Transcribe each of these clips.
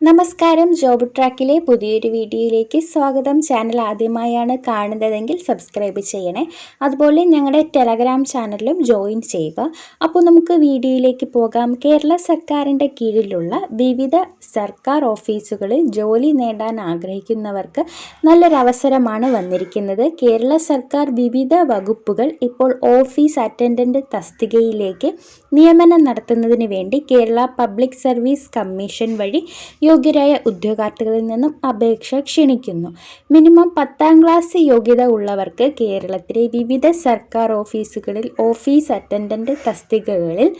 നമസ്കാരം. ജോബ് ട്രാക്കിലെ പുതിയൊരു വീഡിയോയിലേക്ക് സ്വാഗതം. ചാനൽ ആദ്യമായാണ് കാണുന്നതെങ്കിൽ സബ്സ്ക്രൈബ് ചെയ്യണേ. അതുപോലെ ഞങ്ങളുടെ ടെലഗ്രാം ചാനലിലും ജോയിൻ ചെയ്യുക. അപ്പോൾ നമുക്ക് വീഡിയോയിലേക്ക് പോകാം. കേരള സർക്കാരിന്റെ കീഴിലുള്ള വിവിധ സർക്കാർ ഓഫീസുകളിൽ ജോലി നേടാൻ ആഗ്രഹിക്കുന്നവർക്ക് നല്ലൊരവസരമാണ് വന്നിരിക്കുന്നത്. കേരള സർക്കാർ വിവിധ വകുപ്പുകൾ ഇപ്പോൾ ഓഫീസ് അറ്റൻഡന്റ് തസ്തികയിലേക്ക് നിയമനം നടത്തുന്നതിന് വേണ്ടി കേരള പബ്ലിക് സർവീസ് കമ്മീഷൻ വഴി യോഗ്യരായ ഉദ്യോഗാർത്ഥികളിൽ നിന്നും അപേക്ഷ ക്ഷണിക്കുന്നു. മിനിമം പത്താം ക്ലാസ് യോഗ്യത ഉള്ളവർക്ക് കേരളത്തിലെ വിവിധ സർക്കാർ ഓഫീസുകളിൽ ഓഫീസ് അറ്റൻഡന്റ് തസ്തികകളിൽ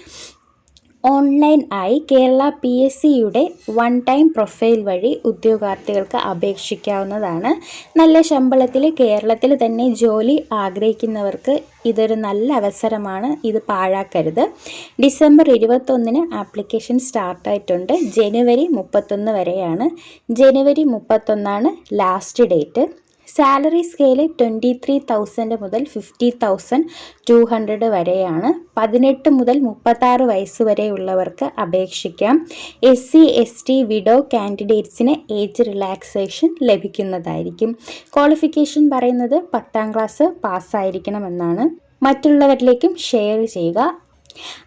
ഓൺലൈൻ ആയി കേരള പി എസ് സിയുടെ വൺ ടൈം പ്രൊഫൈൽ വഴി ഉദ്യോഗാർത്ഥികൾക്ക് അപേക്ഷിക്കാവുന്നതാണ്. നല്ല ശമ്പളത്തിൽ കേരളത്തിൽ തന്നെ ജോലി ആഗ്രഹിക്കുന്നവർക്ക് ഇതൊരു നല്ല അവസരമാണ്. ഇത് പാഴാക്കരുത്. ഡിസംബർ ഇരുപത്തൊന്നിന് ആപ്ലിക്കേഷൻ സ്റ്റാർട്ടായിട്ടുണ്ട്. ജനുവരി മുപ്പത്തൊന്ന് വരെയാണ്. ജനുവരി മുപ്പത്തൊന്നാണ് last date. Salary scale twenty three thousand മുതൽ ഫിഫ്റ്റി തൗസൻഡ് ടു ഹൺഡ്രഡ് വരെയാണ്. പതിനെട്ട് മുതൽ മുപ്പത്താറ് വയസ്സ് വരെയുള്ളവർക്ക് അപേക്ഷിക്കാം. S C S T widow കാൻഡിഡേറ്റ്സിന് age relaxation ലഭിക്കുന്നതായിരിക്കും. ക്വാളിഫിക്കേഷൻ പറയുന്നത് പത്താം ക്ലാസ് പാസ്സായിരിക്കണമെന്നാണ്. മറ്റുള്ളവരിലേക്കും ഷെയർ ചെയ്യുക.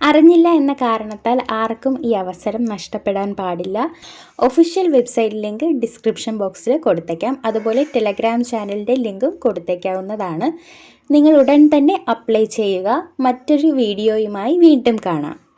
അറിഞ്ഞില്ല എന്ന കാരണത്താൽ ആർക്കും ഈ അവസരം നഷ്ടപ്പെടാൻ പാടില്ല. ഒഫീഷ്യൽ വെബ്സൈറ്റ് ലിങ്ക് ഡിസ്ക്രിപ്ഷൻ ബോക്സിൽ കൊടുത്തേക്കാം. അതുപോലെ ടെലഗ്രാം ചാനലിന്റെ ലിങ്കും കൊടുത്തേക്കാവുന്നതാണ്. നിങ്ങൾ ഉടൻ തന്നെ അപ്ലൈ ചെയ്യുക. മറ്റൊരു വീഡിയോയുമായി വീണ്ടും കാണാം.